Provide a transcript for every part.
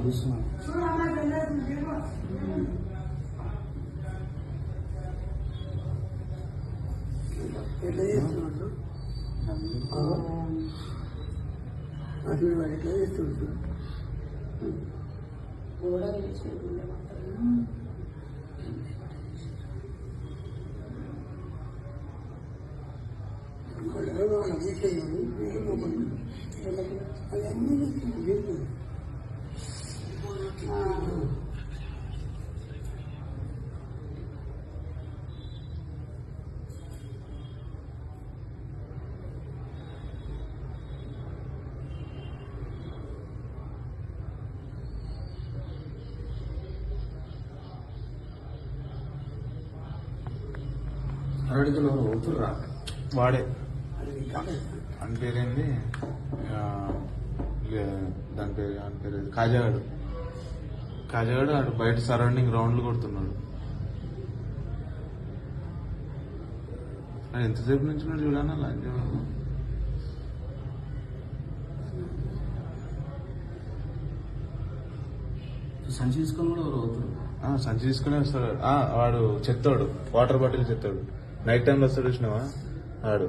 చూస్తున్నాను. ఎట్లా చేస్తున్నారు అసలు వాడు ఎట్లా చేస్తుంటారు కూడా తెలిసి వాళ్ళు కూర్చున్నాడు వెళ్ళిపోకుండా అవన్నీ చేస్తున్నారు అరడికలు అవుతుర్రా వాడే అది కాదు అని పేరేంది? దాని పేరు దాని పేరు? కాజాగాడు. కాజాగాడు ఆడు బయట సరౌండింగ్ రౌండ్లు కొడుతున్నాడు. ఎంతసేపు నుంచి చూడన్నా లంచం సంచి తీసుకొని కూడా ఎవరు అవుతురు ఆ, సంచి తీసుకునే వస్తాడు. వాడు చెత్తాడు. వాటర్ బాటిల్ చెత్తాడు. నైట్ టైంలో వస్తాడు చూసినావా? ఆడు.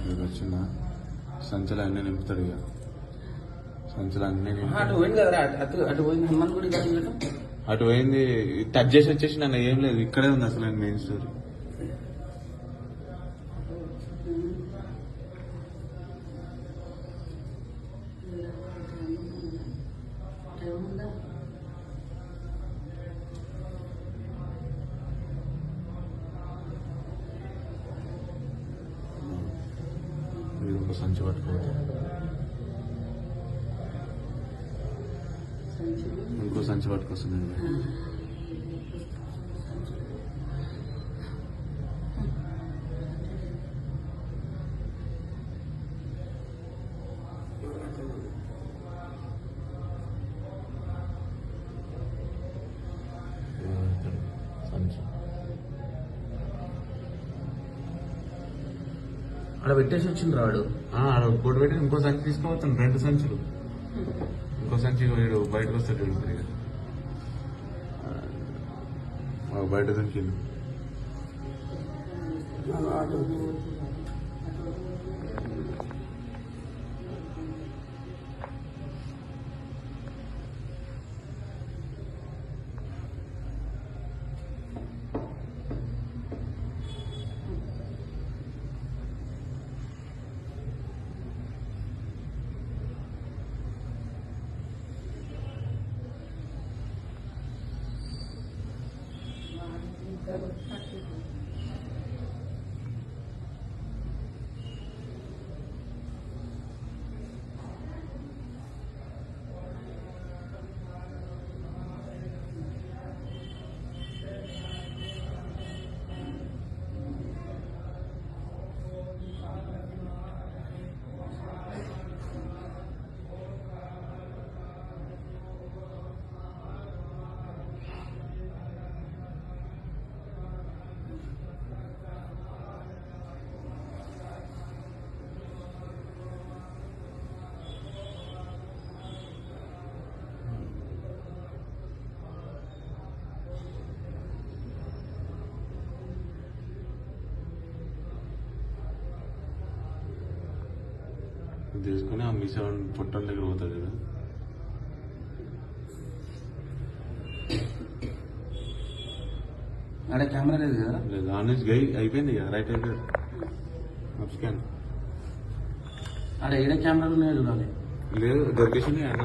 వీడు వచ్చిందా సంచలు అన్నీ నింపుతాడు ఇక. సంచలు అన్నీ అటు పోయింది టచ్ చేసి వచ్చేసి నన్ను ఏం లేదు ఇక్కడే ఉంది అసలు మెయిన్ స్టోరీ ఉందా వీడు ఒక సంచి పట్టుకోవాలి సంచులు ఇంకో సంచి పట్టుకొస్తున్నాడు సంచి అక్కడ పెట్టేసి వచ్చింది రాడు బోర్డు పెట్టి ఇంకో సంచి తీసుకోవచ్చాను రెండు సంచులు. ఇంకో సంచి వీడు బయటకు వస్తాడు వీడు. ఆ, బయట దొరికింది తీసుకుని ఆ మీ సెవెన్ పొట్టల దగ్గర పోతాడు కదా. ఆడ కెమెరా లేదు కదా? లేదు ఆన్ గై అయిపోయింది ఇక రైట్ అయిపోయింది. స్కాన్. ఆడ ఏడే కెమెరాలు ఉన్నాయో చూడాలి. లేదు దొరికేసింది అన్న?